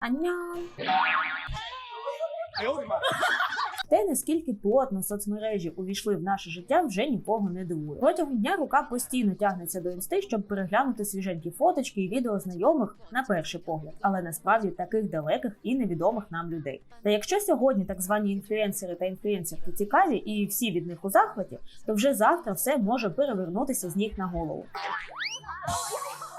Аньян! Те, наскільки плотно соцмережі увійшли в наше життя, вже нікого не дивує. Протягом дня рука постійно тягнеться до інсти, щоб переглянути свіженькі фоточки і відео знайомих на перший погляд, але насправді таких далеких і невідомих нам людей. Та якщо сьогодні так звані інфлюенсери та інфлюенсерки цікаві і всі від них у захваті, то вже завтра все може перевернутися з ніг на голову.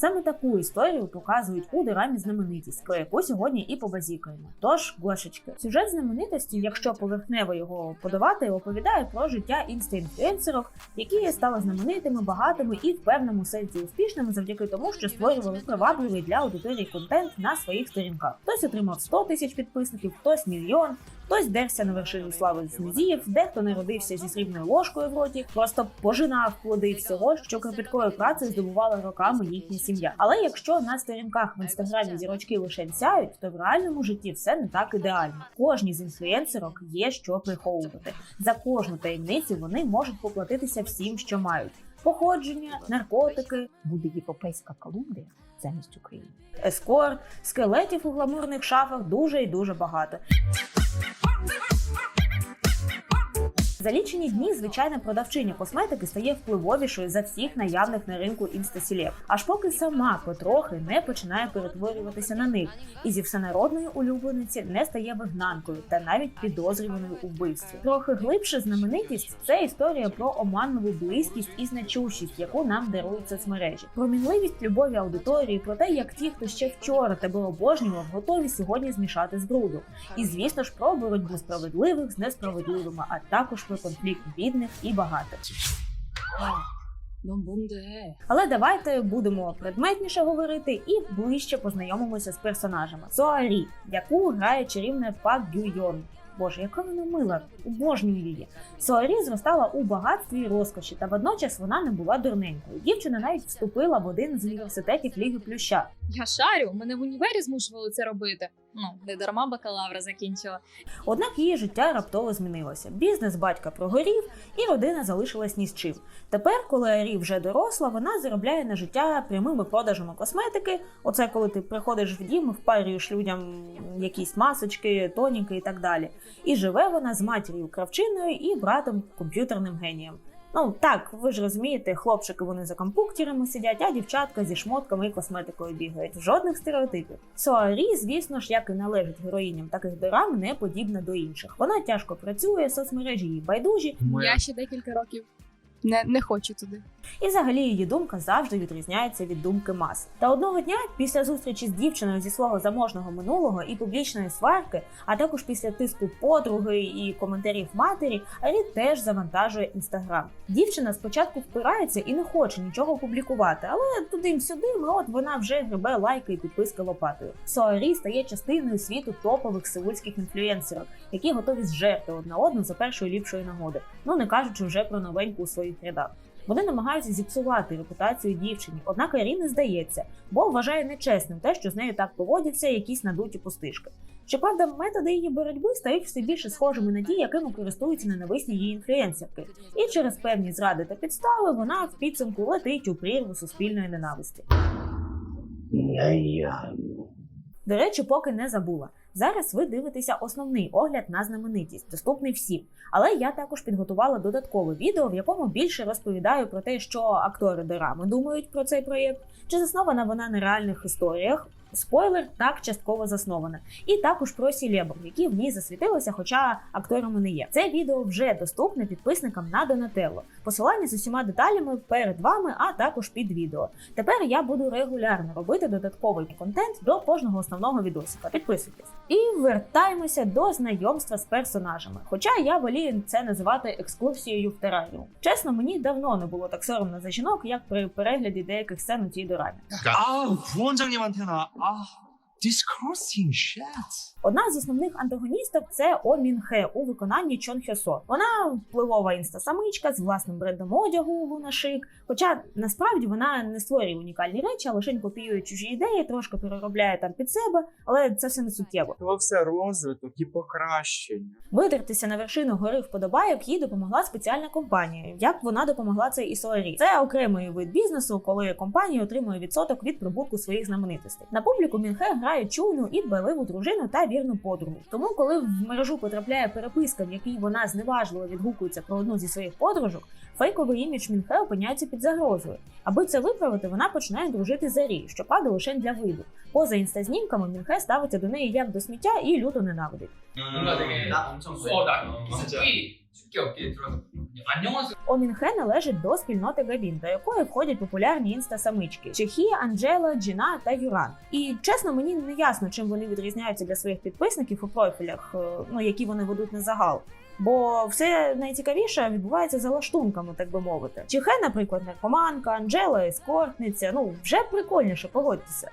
Саме таку історію показують у дорамі знаменитість, про яку сьогодні і побазікаємо. Тож, Гошечки, сюжет знаменитості, якщо поверхнево його подавати, оповідає про життя інста-інфлюенсерок, які стали знаменитими, багатими і в певному сенсі успішними завдяки тому, що створювали привабливий для аудиторії контент на своїх сторінках. Хтось отримав 100 тисяч підписників, хтось мільйон. Хтось дерся на вершину слави з низів, дехто не родився зі срібною ложкою в роті, просто пожинав плоди всього, що кропіткою працею здобувала роками їхня сім'я. Але якщо на сторінках в інстаграмі зірочки лише сяють, то в реальному житті все не так ідеально. Кожній з інфлюенсерок є що приховувати. За кожну таємницю вони можуть поплатитися всім, що мають: походження, наркотики, буде європейська Колумбія замість України. Ескорт, скелетів у гламурних шафах дуже і дуже багато. За лічені дні звичайна продавчиня косметики стає впливовішою за всіх наявних на ринку інстасілеп, аж поки сама потрохи не починає перетворюватися на них, і зі всенародної улюблениці не стає вигнанкою та навіть підозрюваною у вбивстві. Трохи глибше знаменитість це історія про оманливу близькість і значущість, яку нам дарують соцмережі, про мінливість любові аудиторії, про те, як ті, хто ще вчора тебе обожнював, готові сьогодні змішати з бруду. І звісно ж про боротьбу справедливих з несправедливими, а також виникли конфлікт бідних і багатих. Ну, Але давайте будемо предметніше говорити і ближче познайомимося з персонажами. Соарі, яку грає чарівна Пак Гюйон. Боже, яка вона мила, обожнюю її. Соарі зростала у багатстві і розкоші, та водночас вона не була дурненькою. Дівчина навіть вступила в один з університетів Ліги Плюща. Я шарю, мене в універі змушували це робити. Ну, не дарма бакалавра закінчила. Однак її життя раптово змінилося. Бізнес батька прогорів, і родина залишилась ні з чим. Тепер, коли Арі вже доросла, вона заробляє на життя прямими продажами косметики. Оце коли ти приходиш в дім, впарюєш людям якісь масочки, тоніки і так далі. І живе вона з матір'ю кравчиною і братом комп'ютерним генієм. Ну так, ви ж розумієте, хлопчики вони за компуктерами сидять, а дівчатка зі шмотками і косметикою бігають. Жодних стереотипів. Соарі, звісно ж, як і належить героїням таких дорам, не подібна до інших. Вона тяжко працює, соцмережі її байдужі, Я ще декілька років не, не хочу туди. І взагалі її думка завжди відрізняється від думки мас. Та одного дня, після зустрічі з дівчиною зі свого заможного минулого і публічної сварки, а також після тиску подруги і коментарів матері, Арі теж завантажує інстаграм. Дівчина спочатку впирається і не хоче нічого публікувати, але туди-сюди, от вона вже гребе лайки і підписки лопатою. Соарі стає частиною світу топових сеульських інфлюенсерок, які готові зжерти одна одну за першої ліпшої нагоди. Ну не кажучи вже про новеньку у своїх рядах. Вони намагаються зіпсувати репутацію дівчині, однак Арі не здається, бо вважає нечесним те, що з нею так поводяться якісь надуті пустишки. Щоправда, методи її боротьби стають все більше схожими на ті, якими користуються ненависні її інфлюенсерки. І через певні зради та підстави вона в підсумку летить у прірву суспільної ненависті. До речі, поки не забула. Зараз ви дивитеся основний огляд на знаменитість, доступний всім. Але я також підготувала додаткове відео, в якому більше розповідаю про те, що актори дорами думають про цей проєкт, чи заснована вона на реальних історіях. Спойлер так частково заснована, і також про сілебр, які в ній засвітилися, хоча акторами не є. Це відео вже доступне підписникам на Донателло. Посилання з усіма деталями перед вами, а також під відео. Тепер я буду регулярно робити додатковий контент до кожного основного відосика. Підписуйтесь. І вертаємося до знайомства з персонажами. Хоча я волію це називати екскурсією в тераріум. Чесно, мені давно не було так соромно за жінок, як при перегляді деяких сцен у цій дорамі. 아우 Oh, Disgusting shit. Одна з основних антагоністок це О Мінхе у виконанні Чон Хьосо. Вона впливова інстасамичка з власним брендом одягу Луна Шик. Хоча насправді вона не створює унікальні речі, а лише копіює чужі ідеї, трошки переробляє там під себе, але це все не суттєво. То все розвиток і покращення. Видертися на вершину гори вподобайок їй допомогла спеціальна компанія. Як вона допомогла цей і Соларі. Це окремий вид бізнесу, коли компанія отримує відсоток від прибутку своїх знаменитостей. На публіку Мінхе грає обирає чуйну і дбайливу дружину та вірну подругу. Тому, коли в мережу потрапляє переписка, в якій вона зневажливо відгукується про одну зі своїх подружок, фейковий імідж Мінхе опиняється під загрозою. Аби це виправити, вона починає дружити з Арі, щоправда лише для виду. Поза інстазнімками Мінхе ставиться до неї як до сміття і люто ненавидить таке окей, трохи. Аньоз. Омінхе належить до спільноти Габін, до якої входять популярні інстасамички чехі, Анджела, Джіна та Юран. І чесно, мені не ясно, чим вони відрізняються для своїх підписників у профілях, е, ну які вони ведуть на загал. Бо все найцікавіше відбувається за лаштунками, так би мовити. Чехе, наприклад, наркоманка, Анджела, ескортниця. Ну вже прикольніше, погодьтеся.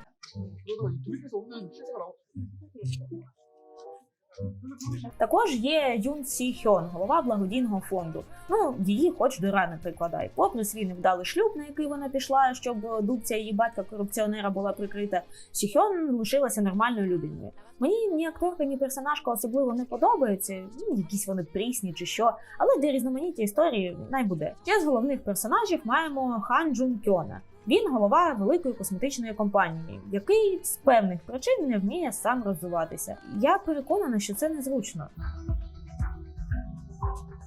Також є Юн Сі Хьон, голова благодійного фонду. Ну, її хоч до рани прикладай. Попри свій невдалий шлюб, на який вона пішла, щоб дубця її батька корупціонера була прикрита, Сі Хьон лишилася нормальною людиною. Мені ні акторка, ні персонажка особливо не подобаються, ну, якісь вони прісні чи що, але для різноманіття історії найбуде. Ще з головних персонажів маємо Хан Джун Кьона. Він голова великої косметичної компанії, який з певних причин не вміє сам розвиватися. Я переконана, що це незручно.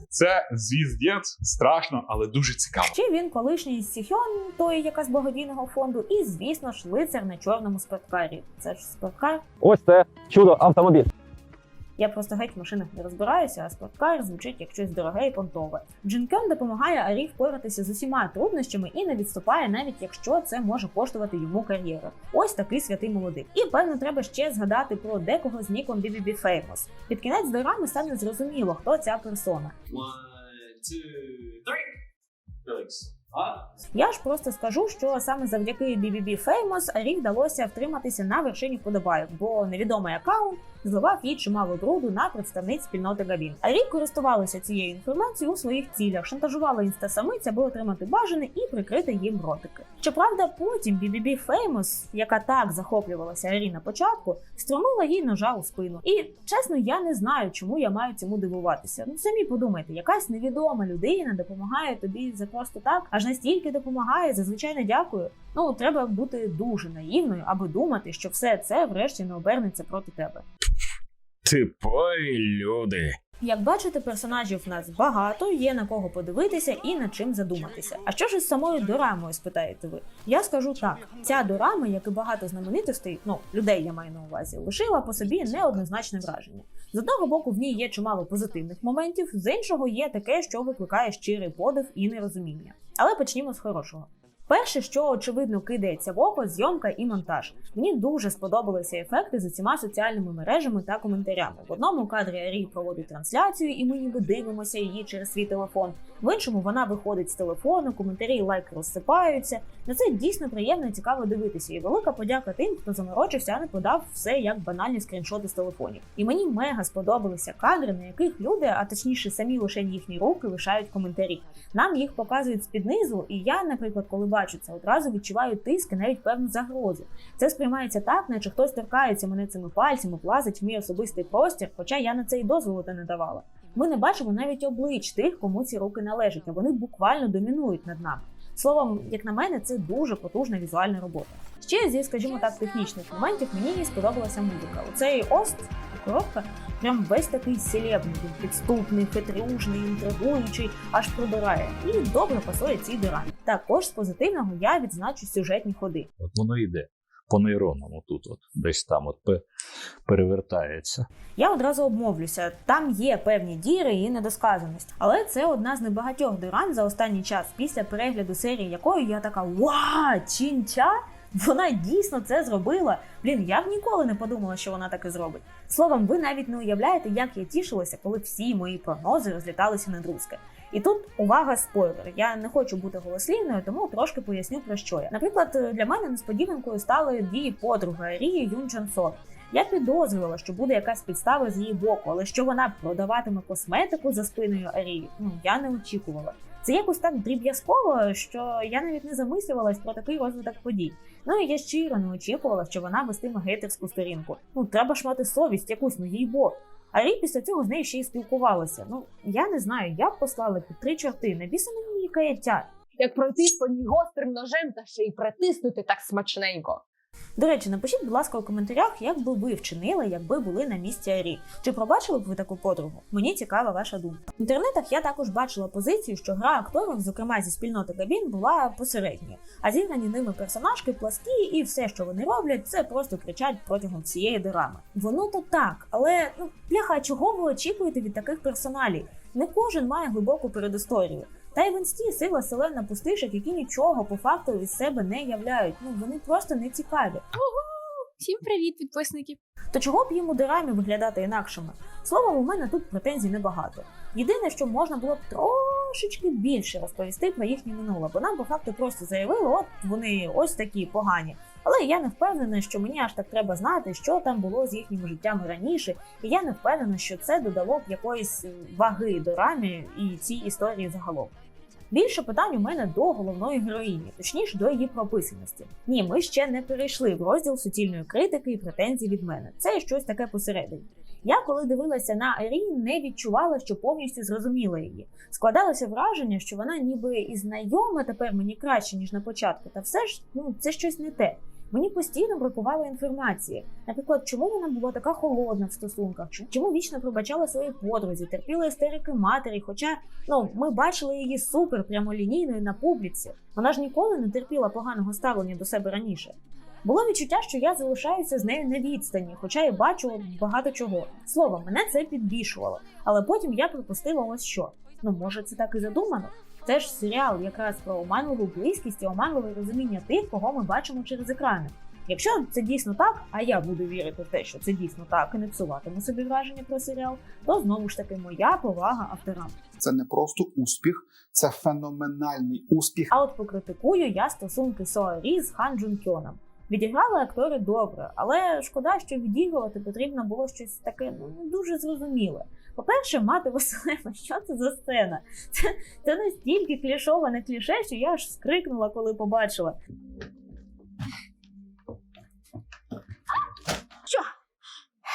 Це звіздець, страшно, але дуже цікаво. Ще він колишній Сіхьон, той, яка з благодійного фонду, і звісно ж лицар на чорному спорткарі. Це ж спорткар. Ось це чудо автомобіль. Я просто геть в машинах не розбираюся, а спорткар звучить як щось дороге і понтове. Джинкьон допомагає Арі впоратися з усіма труднощами і не відступає, навіть якщо це може коштувати йому кар'єру. Ось такий святий молодик. І певно, треба ще згадати про декого з ніком BBB Famous. Під кінець дорами стане зрозуміло, хто ця персона. One, two. Я ж просто скажу, що саме завдяки BBB Famous Арі вдалося втриматися на вершині вподобайок, бо невідомий аккаунт зливав їй чимало бруду на представниць спільноти Габін. Арі користувалася цією інформацією у своїх цілях, шантажувала інстасамиць, аби отримати бажане і прикрити їм ротики. Щоправда, потім BBB Famous, яка так захоплювалася Арі на початку, струмила їй ножа у спину. І чесно, я не знаю, чому я маю цьому дивуватися. Ну самі подумайте, якась невідома людина допомагає тобі за просто так, аж настільки допомагає, зазвичай не дякую. Ну треба бути дуже наївною, аби думати, що все це врешті не обернеться проти тебе. Типові люди. Як бачите, персонажів в нас багато, є на кого подивитися і над чим задуматися. А що ж із самою дорамою, спитаєте ви? Я скажу так: ця дорама, як і багато знаменитостей, ну людей я маю на увазі, лишила по собі неоднозначне враження. З одного боку, в ній є чимало позитивних моментів, з іншого є таке, що викликає щирий подив і нерозуміння. Але почнімо з хорошого. Перше, що очевидно кидається в око, зйомка і монтаж. Мені дуже сподобалися ефекти з усіма соціальними мережами та коментарями. В одному кадрі Арі проводить трансляцію, і ми ніби дивимося її через свій телефон. В іншому вона виходить з телефону, коментарі і лайки розсипаються. На це дійсно приємно і цікаво дивитися. І велика подяка тим, хто заморочився, а не подав все як банальні скріншоти з телефонів. І мені мега сподобалися кадри, на яких люди, а точніше самі лише їхні руки, лишають коментарі. Нам їх показують з-під низу, і я, наприклад, коли це, одразу відчуваю тиск і навіть певну загрозу. Це сприймається так, наче хтось торкається мене цими пальцями, влазить в мій особистий простір, хоча я на це й дозволу та не давала. Ми не бачимо навіть облич тих, кому ці руки належать, а вони буквально домінують над нами. Словом, як на мене, це дуже потужна візуальна робота. Ще зі, скажімо так, технічних моментів мені сподобалася музика. Оцей ост, коробка, прям весь такий селебний, підступний, хитрюжний, інтригуючий, аж пробирає. І добре пасує цій дорамі. Також з позитивного я відзначу сюжетні ходи. От воно йде по нейронам, отут, от, десь там от перевертається. Я одразу обмовлюся, там є певні діри і недосказаність, але це одна з небагатьох дорам за останній час, після перегляду серії якої я така Ва, чінча! Вона дійсно це зробила. Блін, я б ніколи не подумала, що вона таке зробить. Словом, ви навіть не уявляєте, як я тішилася, коли всі мої прогнози розліталися на друзки. І тут увага, спойлер. Я не хочу бути голослівною, тому трошки поясню про що я. Наприклад, для мене несподіванкою стали дії подруги Арії Юн Чон Сон. Я підозрювала, що буде якась підстава з її боку, але що вона продаватиме косметику за спиною Арії, ну я не очікувала. Це якось так дріб'язково, що я навіть не замислювалась про такий розвиток подій. Ну і я щиро не очікувала, що вона вестиме гейтерську сторінку. Ну треба ж мати совість якусь, ну їй бо. А рік після цього з нею ще й спілкувалася. Ну я не знаю, я б послала під три чорти, біса мені каяття. як пройти по ній гострим ножем та ще й притиснути так смачненько. До речі, напишіть, будь ласка, у коментарях, як би ви вчинили, якби були на місці Арі. Чи пробачили б ви таку подругу? Мені цікава ваша думка. В інтернетах я також бачила позицію, що гра акторів, зокрема зі спільноти кабін, була посередньою, а зіграні ними персонажки пласкі, і все, що вони роблять, це просто кричать протягом всієї дорами. Воно то так, але ну бляха, чого ви очікуєте від таких персоналів? Не кожен має глибоку передісторію. Та й в інсті сила селена пустишок, які нічого по факту від себе не являють. Ну вони просто не цікаві. Всім привіт, підписники. То чого б їм у дирамі виглядати інакшими? Словом, у мене тут претензій небагато. Єдине, що можна було б трошечки більше розповісти про їхнє минуле, бо нам по факту просто заявили, от вони ось такі погані. Але я не впевнена, що мені аж так треба знати, що там було з їхніми життями раніше, і я не впевнена, що це додало б якоїсь ваги до рамі і цій історії загалом. Більше питань у мене до головної героїні, точніше до її прописаності. Ні, ми ще не перейшли в розділ суцільної критики і претензій від мене. Це щось таке посередині. Я, коли дивилася на Арі, не відчувала, що повністю зрозуміла її. Складалося враження, що вона ніби і знайома тепер мені краще ніж на початку, та все ж ну це щось не те. Мені постійно бракувало інформації. Наприклад, чому вона була така холодна в стосунках? Чому- вічно пробачала своїй подрузі, терпіла істерики матері? Хоча ну ми бачили її супер прямолінійною на публіці. Вона ж ніколи не терпіла поганого ставлення до себе раніше. Було відчуття, що я залишаюся з нею на відстані, хоча і бачу багато чого. Словом, мене це підбішувало. Але потім я припустила ось що. Ну, може, це так і задумано. Це ж серіал якраз про оманливу близькість і оманливе розуміння тих, кого ми бачимо через екрани. Якщо це дійсно так, а я буду вірити в те, що це дійсно так, і не псуватиму собі враження про серіал, то знову ж таки моя повага авторам. Це не просто успіх, це феноменальний успіх. А от покритикую я стосунки Соарі з Хан Джун Кьоном. Відіграли актори добре, але шкода, що відігрувати потрібно було щось таке ну не дуже зрозуміле. По-перше, мати Василева, що це за сцена? Це, це настільки клішоване кліше, що я аж скрикнула, коли побачила.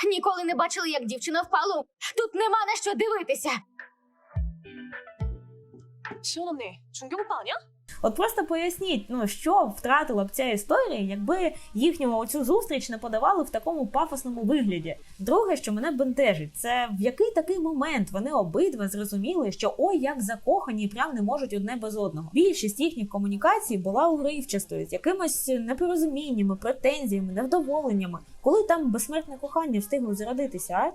Ніколи не бачили, як дівчина впала. Тут нема на що дивитися. 시원 언니, 준경 오빠 아니야? От просто поясніть, ну що втратила б ця історія, якби їхню оцю зустріч не подавали в такому пафосному вигляді. Друге, що мене бентежить, це в який такий момент вони обидва зрозуміли, що ой, як закохані прям не можуть одне без одного. Більшість їхніх комунікацій була уривчастою, з якимось непорозуміннями, претензіями, невдоволеннями, коли там безсмертне кохання встигло зародитися. а?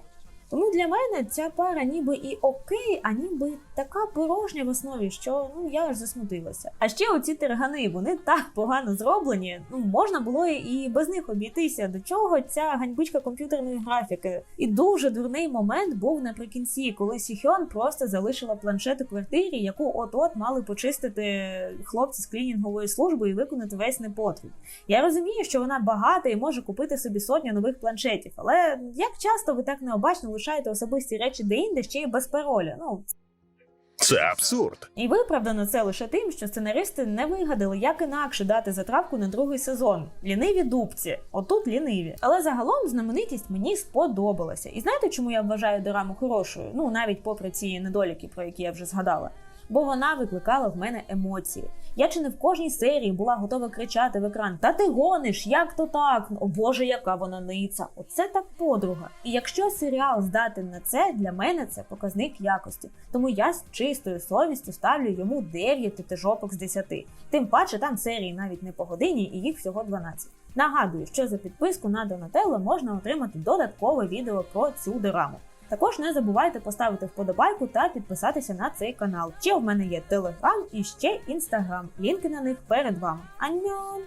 Тому для мене ця пара ніби і окей, а ніби така порожня в основі, що ну я аж засмутилася. А ще оці тергани, вони так погано зроблені. Ну можна було і без них обійтися. До чого ця ганьбичка комп'ютерної графіки? І дуже дурний момент був наприкінці, коли Сіхьон просто залишила планшет у квартирі, яку от-от мали почистити хлопці з клінінгової служби і виконати весь непотріб. Я розумію, що вона багата і може купити собі сотню нових планшетів, але як часто ви так необачно лишаєте особисті речі де-інде ще й без пароля? Ну Це абсурд. і виправдано це лише тим, що сценаристи не вигадали, як інакше дати затравку на другий сезон. Ліниві дубці, отут ліниві. Але загалом знаменитість мені сподобалася. І знаєте, чому я вважаю дораму хорошою? Ну навіть попри ці недоліки, про які я вже згадала. Бо вона викликала в мене емоції. Я чи не в кожній серії була готова кричати в екран: Та ти гониш, як то так? О Боже, яка вона ниця! Оце так подруга. І якщо серіал здатен на це, для мене це показник якості. Тому я з чистою совістю ставлю йому 9 тетижопок з 10. Тим паче там серії навіть не по годині, і їх всього 12. Нагадую, що за підписку на Донателло можна отримати додаткове відео про цю дораму. Також не забувайте поставити вподобайку та підписатися на цей канал. Ще в мене є телеграм і ще інстаграм. Лінки на них перед вами. Аньон!